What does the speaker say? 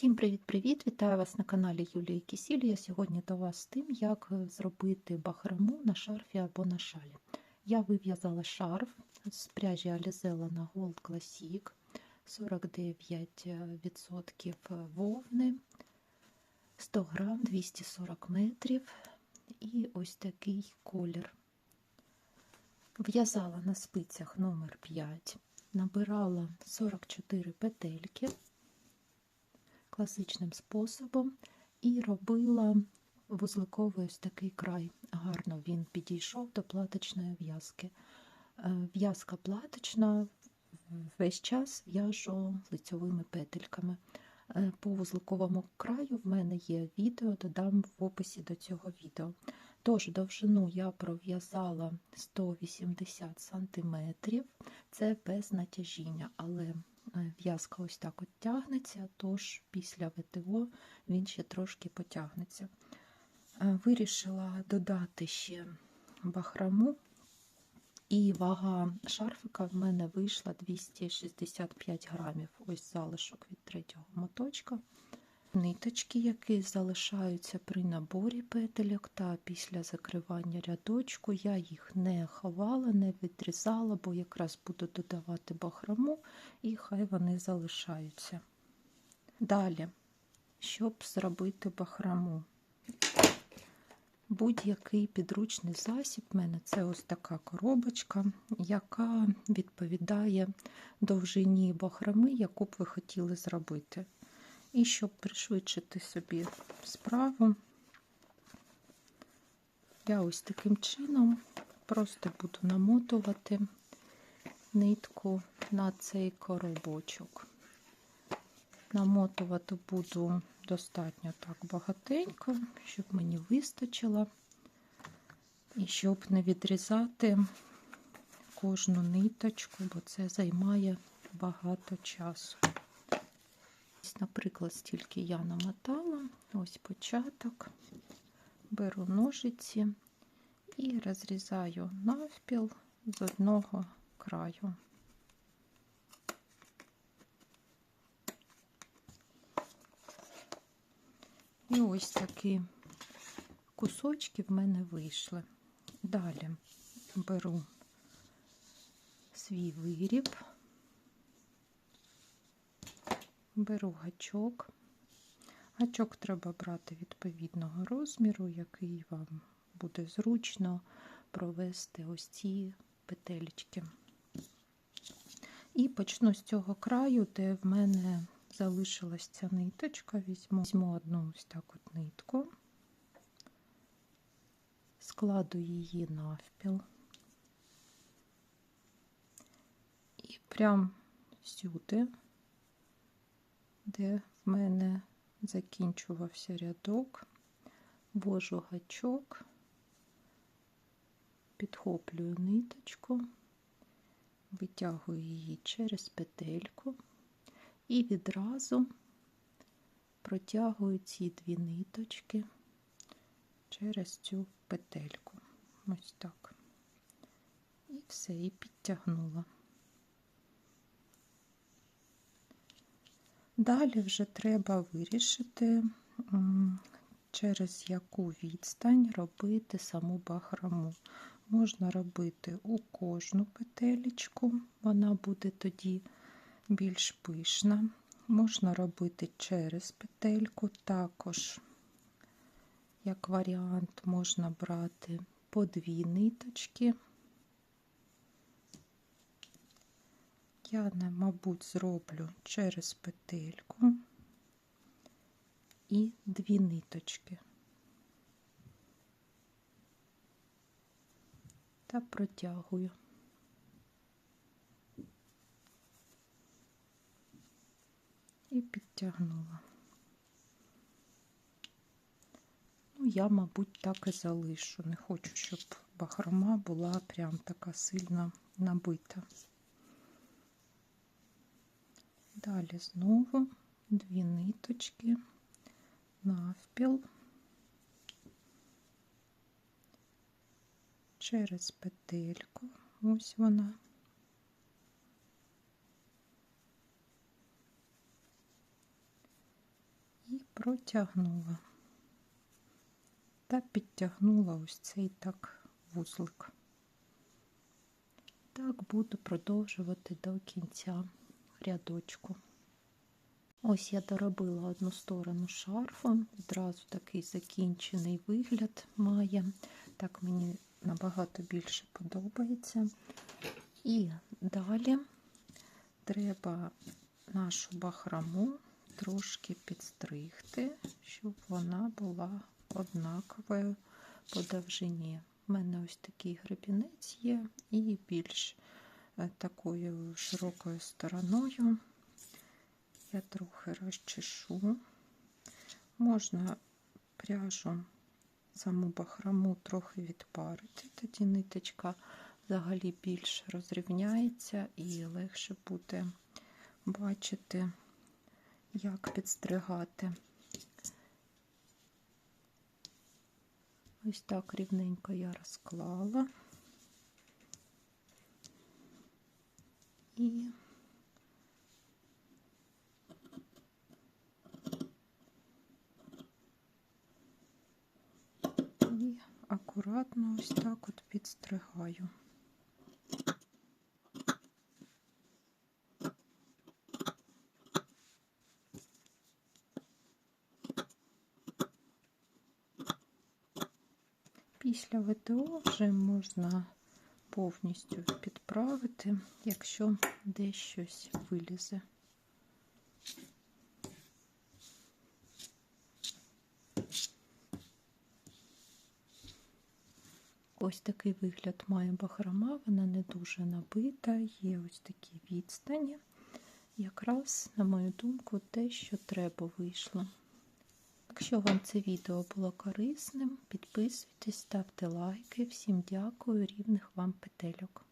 Всім привіт-привіт! Вітаю вас на каналі Юлії Кісіль. Я сьогодні до вас з тим, як е, зробити бахрому на шарфі або на шалі. Я вив'язала шарф з пряжі Alizella на Gold Classic 49% вовни, 100 грам, 240 метрів і ось такий колір. В'язала на спицях номер 5 набирала 44 петельки класичним способом і робила вузликовий ось такий край. Гарно він підійшов до платочної в'язки. Е, в'язка платочна весь час в'яжу лицьовими петельками. Е, по вузликовому краю в мене є відео, додам в описі до цього відео. Тож, довжину я пров'язала 180 см, це без натяжіння, але в'язка ось так от тягнеться, тож після ВТО він ще трошки потягнеться. Е, вирішила додати ще бахраму, і вага шарфика в мене вийшла 265 грамів. Ось залишок від третього моточка. Ниточки, які залишаються при наборі петельок та після закривання рядочку, я їх не ховала, не відрізала, бо якраз буду додавати бахрому, і хай вони залишаються. Далі, щоб зробити бахрому, будь-який підручний засіб в мене це ось така коробочка, яка відповідає довжині бахрами, яку б ви хотіли зробити. І щоб пришвидшити собі справу, я ось таким чином просто буду намотувати нитку на цей коробочок. Намотувати буду достатньо так багатенько, щоб мені вистачило, і щоб не відрізати кожну ниточку, бо це займає багато часу. Наприклад, стільки я намотала, ось початок, беру ножиці і розрізаю навпіл з одного краю. І ось такі кусочки в мене вийшли. Далі беру свій виріб. Беру гачок. Гачок треба брати відповідного розміру, який вам буде зручно провести ось ці петелечки. І почну з цього краю, де в мене залишилась ця ниточка. Візьму, візьму одну ось так от нитку, складу її навпіл. І прям сюди де в мене закінчувався рядок, ввожу гачок, підхоплюю ниточку, витягую її через петельку і відразу протягую ці дві ниточки через цю петельку. Ось так. І все, і підтягнула. Далі вже треба вирішити, через яку відстань робити саму бахрому. Можна робити у кожну петелечку, вона буде тоді більш пишна. Можна робити через петельку, також, як варіант, можна брати по дві ниточки. Я, мабуть, зроблю через петельку і дві ниточки та протягую. І підтягнула. Ну, я, мабуть, так і залишу. Не хочу, щоб бахрома була прям така сильно набита. Далі знову дві ниточки, навпіл, через петельку, ось вона. І протягнула та підтягнула ось цей так вузлик. Так буду продовжувати до кінця рядочку. Ось я доробила одну сторону шарфу, відразу такий закінчений вигляд має. Так мені набагато більше подобається. І далі треба нашу бахраму трошки підстригти, щоб вона була однаковою по довжині. У мене ось такий гребінець є і більш такою широкою стороною. Я трохи розчешу. Можна пряжу саму бахрому трохи відпарити, тоді ниточка взагалі більш розрівняється і легше буде бачити, як підстригати. Ось так рівненько я розклала. І І акуратно ось так от підстригаю. Після ВТО вже можна повністю підправити, якщо десь щось вилізе. Ось такий вигляд має бахрома, вона не дуже набита, є ось такі відстані. Якраз, на мою думку, те, що треба вийшло. Якщо вам це відео було корисним, підписуйтесь, ставте лайки. Всім дякую, рівних вам петельок.